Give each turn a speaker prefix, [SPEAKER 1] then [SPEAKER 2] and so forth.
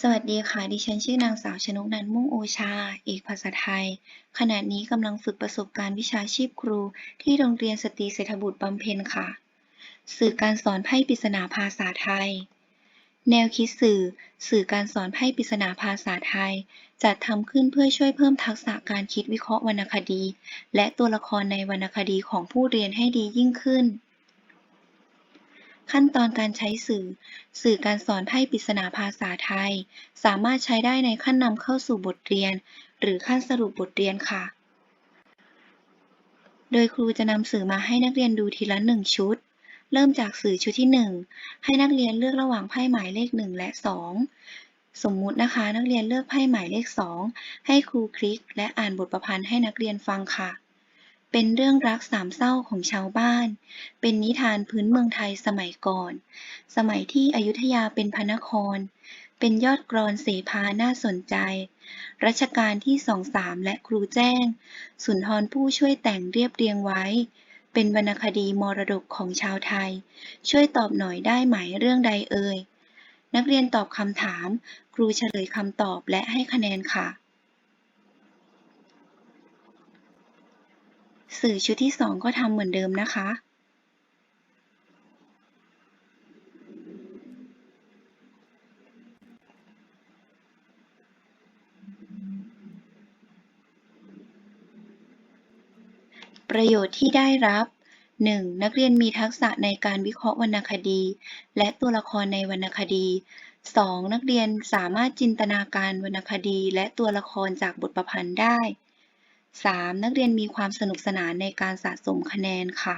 [SPEAKER 1] สวัสดีค่ะ ดิฉันชื่อนางสาวชนกนันมุ่งโอชา เอกภาษาไทย ขณะนี้กำลังฝึกประสบการณ์วิชาชีพครู ที่โรงเรียนสตรีเศรษฐบุตรบำเพ็ญค่ะ สื่อการสอนไพ่ปริศนาภาษาไทย แนวคิดสื่อ สื่อการสอนไพ่ปริศนาภาษาไทย จัดทำขึ้นเพื่อช่วยเพิ่มทักษะการคิดวิเคราะห์วรรณคดี และตัวละครในวรรณคดีของผู้เรียนให้ดียิ่งขึ้น ขั้นตอนการใช้สื่อ สื่อการสอนไพ่ปริศนาภาษาไทย สามารถใช้ได้ในขั้นนำเข้าสู่บทเรียน หรือขั้นสรุปบทเรียนค่ะ โดยครูจะนำสื่อมาให้นักเรียนดูทีละหนึ่งชุด เริ่มจากสื่อชุดที่หนึ่งให้นักเรียนเลือกระหว่างไพ่หมายเลขหนึ่งและสองสมมุตินะคะนักเรียนเลือกไพ่หมายเลขสองให้ครูคลิก และอ่านบทประพันธ์ให้นักเรียนฟังค่ะ เป็นเรื่องรักสามเศร้าของชาวบ้าน เป็นนิทานพื้นเมืองไทยสมัยก่อน สมัยที่อยุธยาเป็นพระนคร เป็นยอดกรอนเสภาน่าสนใจ รัชกาลที่สองสามและครูแจ้ง สุนทรผู้ช่วยแต่งเรียบเรียงไว้ เป็นวรรณคดีมรดกของชาวไทย ช่วยตอบหน่อยได้ไหมเรื่องใดเอ่ย นักเรียนตอบคำถาม ครูเฉลยคำตอบและให้คะแนนค่ะ สื่อชุดที่สองก็ทำเหมือนเดิมนะคะ ประโยชน์ที่ได้รับ 1. นักเรียนมีทักษะในการวิเคราะห์วรรณคดี และตัวละครในวรรณคดี 2. นักเรียนสามารถจินตนาการวรรณคดีและตัวละครจากบทประพันธ์ได้ 3. นักเรียนมีความสนุกสนานในการสะสมคะแนนค่ะ